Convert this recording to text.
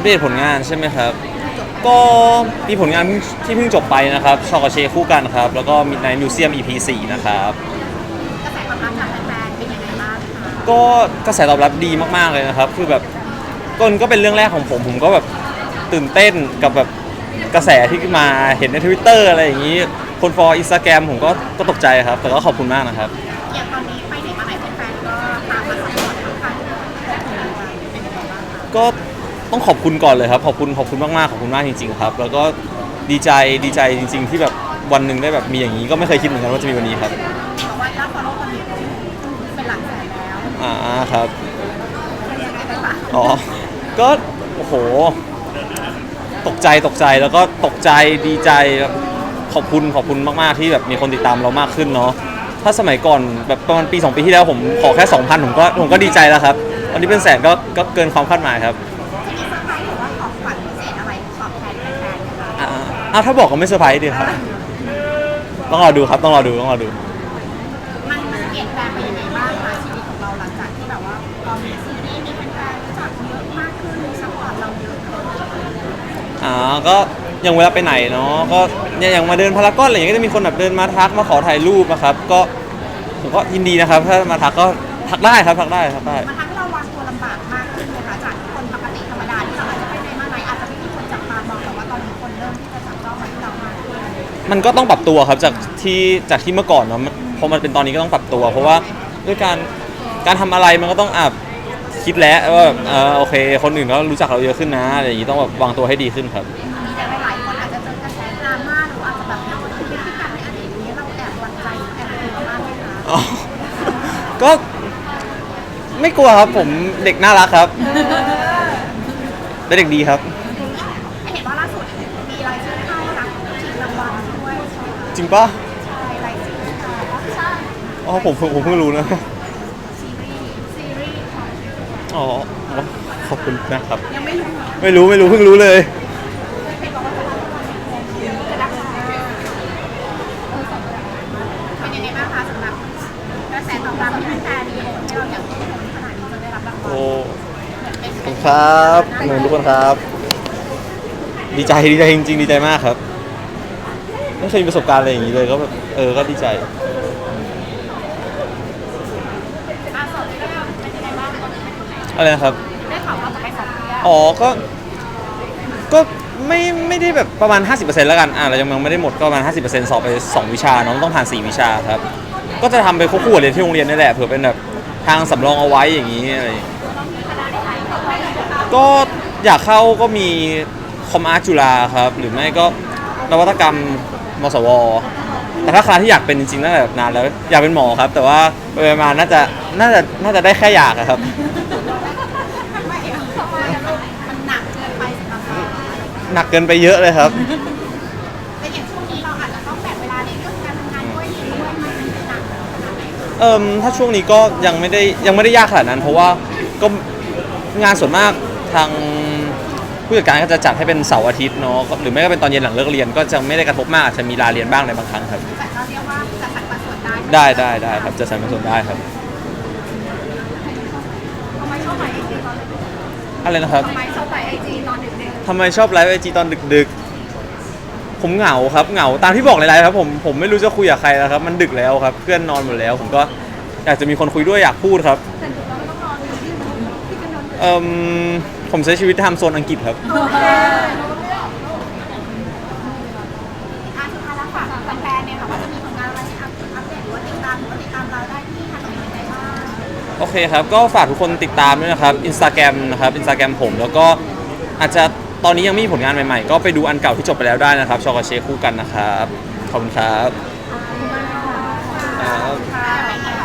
อัปเดตผลงานใช่ไหมครับ ก็มีผลงานที่เพิ่งจบไปนะครับ ชอกกับเชคู่กันครับ แล้วก็มีในมิวเซียม EP 4นะครับ กระแสตอบรับจากแฟนๆเป็นยังไงบ้างคะก็กระแสตอบรับดีมากๆเลยนะครับ คือแบบก็ก็เป็นเรื่องแรกของผม ผมก็แบบตื่นเต้นกับแบบกระแสที่มาเห็นในทวิตเตอร์อะไรอย่างนี้ คนฟอลอินสตาแกรมผมก็ก็ตกใจครับ แต่ก็ขอบคุณมากนะครับ อย่างตอนนี้ไปไหนมาไหนแฟนๆก็ตามมาสปอร์ตทุกครั้งและผลงานเป็นยังไงบ้างคะก็ ต้องขอบคุณก่อนเลยครับขอบคุณขอบคุณมากๆขอบคุณมากจริงๆครับ แล้วก็ดีใจดีใจจริง ๆ ที่แบบวันหนึ่งได้แบบมีอย่างนี้ก็ไม่เคยคิดเหมือนกันว่าจะมีวันนี้ครับบอกว่ายอดฟอลโล่ตอนนี้เป็นหลักแสนแล้วอ่าครับเป็นยังไงบ้างคะอ๋อก็โอ้โห ตกใจตกใจแล้วก็ตกใจดีใจขอบคุณขอบคุณมากๆที่แบบมีคนติดตามเรามากขึ้นเนาะถ้าสมัยก่อนแบบประมาณปี 2 ปีที่แล้วผมขอแค่ 2,000 ผมก็ผมก็ดีใจแล้วครับวันนี้เป็นแสนก็ก็เกินความคาดหมายครับ ษอะไร ตอบแทนแฟนๆไหมคะอ่าอ่าถ้าบอกก็ไม่เซอร์ไพรส์ดีครับ ต้องรอดูครับ ต้องรอดู ต้องรอดู มันมันเปลี่ยนแปลงไปยังไงบ้างคะชีวิตของเราหลังจากที่แบบว่าพอมีซีรีส์มีแฟนๆรู้จักเยอะมากขึ้นซัพพอร์ตเราเยอะขึ้นอ่า ก็ยังเวลาไปไหนเนาะ ก็เนี่ยอย่างมาเดินพารากอนอะไรอย่างเงี้ยก็จะมีคนแบบเดินมาทักมาขอถ่ายรูปนะครับ ก็ผมก็ยินดีนะครับ ถ้ามาทักก็ทักได้ครับ ทักได้ทักได้ มันทำให้เราวางตัวลำบากมาก มันก็ต้องปรับตัวครับจากที่จากที่เมื่อก่อนเนาะมันพอมันเป็นตอนนี้ก็ต้องปรับตัว เพราะว่าด้วยการการทำอะไรมันก็ต้องอะคิดแล้วว่าแบบเออโอเค คนอื่นก็รู้จักเราเยอะขึ้นนะอะไรอย่างนี้ต้องแบบวางตัวให้ดีขึ้นครับ มีแต่หลายๆคนอาจจะเจอกระแสดราม่าหรืออาจจะแบบเราเป็นพฤติกรรมในอดีตนี้เราแอบหวั่นใจแอบกลัวมากเลยนะอ๋อก็ไม่กลัวครับผมเด็กน่ารักครับเป็นเด็กดีครับ ริงปะใช่รายชื่อค่ะใช่อ๋อผมผมผมเพิ่งรู้นะ ซีรีส์ซีรีส์ของอ๋ออ๋อขอบคุณนะครับ ยังไม่รู้เหรอไม่รู้ไม่รู้เพิ่งรู้เลยเห็นบอกว่าจะรับรางวัลจะรับรางวัลเป็นยังไงบ้างคะสำหรับกระแสตอบรับที่แฟนๆมีให้เราอย่างทุกคนขนาดนี้จนได้รับรางวัลโอ้เป็นขอบคุณครับขอบคุณทุกคนครับ ดีใจดีใจจริงๆ ดีใจมากครับ ไม่เคยมีประสบการณ์อะไรอย่างนี้เลยก็แบบเออก็ดีใจ อาสดเรื่องเป็นยังไงบ้างตอนนี้ไปถึงไหนอะไรนะครับ ได้ข่าวว่าจะไปสอบเที่ยวอ๋อ ก็ ก็ไม่ ไม่ได้แบบประมาณ 50%แล้วกัน อ่าเรายังไม่ได้หมดก็ประมาณ 50%สอบไป 2 วิชาเนาะต้องผ่าน 4 วิชาครับ ก็จะทำไปควบคู่กับเรียนที่โรงเรียนนี่แหละเผื่อเป็นแบบทางสำรองเอาไว้อย่างนี้อะไรอย่างงี้ก็อยากเข้าก็มีคอมอาร์ตจุฬาครับ หรือไม่ก็นวัตกรรม มสว แต่ถ้าคณะที่อยากเป็นจริงๆตั้งแต่แบบนานแล้วอยากเป็นหมอครับ แต่ว่าไปๆมาน่าจะน่าจะน่าจะได้แค่อยากอะครับ ทำไมอะทำไมอะลูกมันหนักเกินไปสำหรับเราหนักเกินไปเยอะเลยครับ แต่อย่างช่วงนี้เราอาจจะต้องแบ่งเวลาในเรื่องการทำงานด้วยเรียนด้วยมันเป็นหนักขนาดไหนเอิมถ้าช่วงนี้ก็ยังไม่ได้ยังไม่ได้ยากขนาดนั้น เพราะว่าก็งานส่วนมากทาง ผู้จัดการก็จะจัดให้เป็นเสาร์อาทิตย์เนาะก็หรือไม่ก็เป็นตอนเย็นหลังเลิกเรียนก็จะไม่ได้กระทบมากอาจจะมีลาเรียนบ้างในบางครั้งครับ แต่เราเรียกว่าจะสัดปันส่วนได้ได้ได้ได้ครับจะใส่เป็นส่วนได้ครับทำไมชอบไปไอจีตอนดึกอะไรนะครับทำไมชอบไปไอจีตอนดึกทำไมชอบไลฟ์ไอจีตอนดึกๆ ผมเหงาครับเหงาตามที่บอกหลายๆครับผมผมไม่รู้จะคุยกับใครแล้วครับมันดึกแล้วครับ เพื่อนนอนหมดแล้ว ผมก็อยากจะมีคนคุยด้วยอยากพูดครับ แต่ดึกเราก็ต้องนอนอยู่ที่ที่กันนอนเอิม ผมใช้ชีวิตทำโซนอังกฤษครับ โอเคอะสุดท้ายแล้วฝากแฟนๆเนี่ยค่ะว่าจะมีผลงานอะไรอัปอัปเดตหรือว่าติดตามหรือว่าติดตามเราได้ที่ทางไหนได้บ้าง โอเคครับ ก็ฝากทุกคนติดตามด้วยนะครับ Instagram นะครับ Instagram ผม แล้วก็อาจจะตอนนี้ยังไม่มีผลงานใหม่ๆ ก็ไปดูอันเก่าที่จบไปแล้วได้นะครับชอกบเชคคู่กันนะครับ ขอบคุณครับขอบคุณมากค่ะครับค่ะ